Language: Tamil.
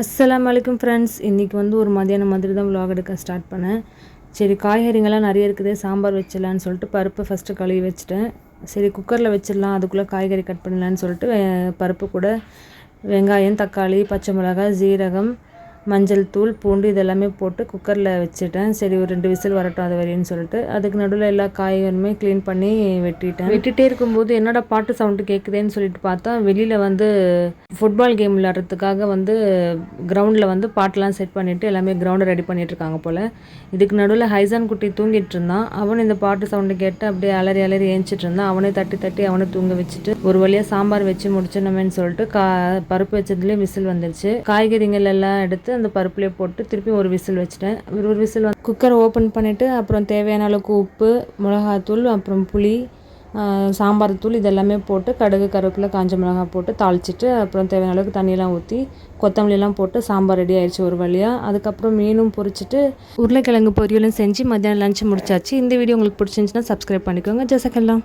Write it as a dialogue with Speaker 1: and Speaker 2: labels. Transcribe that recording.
Speaker 1: அஸ்லாம் வலைக்கும் ஃப்ரெண்ட்ஸ் இன்றைக்கி வந்து ஒரு மதியானம் மாதிரி தான் விலாக் எடுக்க ஸ்டார்ட் பண்ணேன். சரி காய்கறிங்கெல்லாம் நிறைய இருக்குது. சாம்பார் வச்சிடலான்னு சொல்லிட்டு பருப்பு ஃபஸ்ட்டு கழுவி வச்சுட்டேன். சரி குக்கரில் வச்சிடலாம். அதுக்குள்ளே காய்கறி கட் பண்ணலான்னு சொல்லிட்டு பருப்பு கூட வெங்காயம் தக்காளி பச்சை மிளகாய் ஜீரகம் மஞ்சள் தூள் பூண்டு இதெல்லாமே போட்டு குக்கரில் வச்சுட்டேன். சரி ஒரு ரெண்டு விசில் வரட்டும் அது வரையும் சொல்லிட்டு. அதுக்கு நடுவில் எல்லா காய்கறியுமே க்ளீன் பண்ணி வெட்டிட்டேன். வெட்டிகிட்டே இருக்கும்போது என்னோட பாட்டு சவுண்டு கேட்குதேன்னு சொல்லிட்டு பார்த்தா வெளியில் வந்து ஃபுட்பால் கேம் விளையாடுறதுக்காக வந்து கிரவுண்டில் வந்து பாட்டெலாம் செட் பண்ணிவிட்டு எல்லாமே கிரவுண்டை ரெடி பண்ணிட்டு இருக்காங்க போல். இதுக்கு நடுவில் ஹைசான் குட்டி தூங்கிட்டு இருந்தான். அவன் இந்த பாட்டு சவுண்டு கேட்டு அப்படியே அலறி அலறி ஏஞ்சிட்டு இருந்தான். அவனே தட்டி தட்டி அவனை தூங்க வச்சுட்டு ஒரு வழியாக சாம்பார் வச்சு முடிச்சிடணுமேன்னு சொல்லிட்டு கா பருப்பு வச்சதுலேயே விசில் வந்துருச்சு. காய்கறிகள் எல்லாம் எடுத்து அந்த பருப்புலேயே போட்டு திருப்பி ஒரு விசில் வச்சுட்டேன். ஒரு விசில் வந்து குக்கரை ஓப்பன் பண்ணிவிட்டு அப்புறம் தேவையான அளவுக்கு உப்பு மிளகாத்தூள் அப்புறம் புளி சாம்பார் தூள் இதெல்லாமே போட்டு கடுகு கருவேப்பிலை காஞ்ச மிளகாய் போட்டு தாளிச்சிட்டு அப்புறம் தேவையான அளவுக்கு தண்ணியெல்லாம் ஊற்றி கொத்தமல்லிலாம் போட்டு சாம்பார் ரெடி ஆயிடுச்சு ஒரு வழியாக அதுக்கப்புறம் மீனும் பொரிச்சிட்டு உருளைக்கிழங்கு பொரியலும் செஞ்சு மத்தியானம் லஞ்ச் முடிச்சாச்சு. இந்த வீடியோ உங்களுக்கு பிடிச்சிருந்துச்சின்னா சப்ஸ்கிரைப் பண்ணிக்கோங்க. ஜசக்கெல்லாம்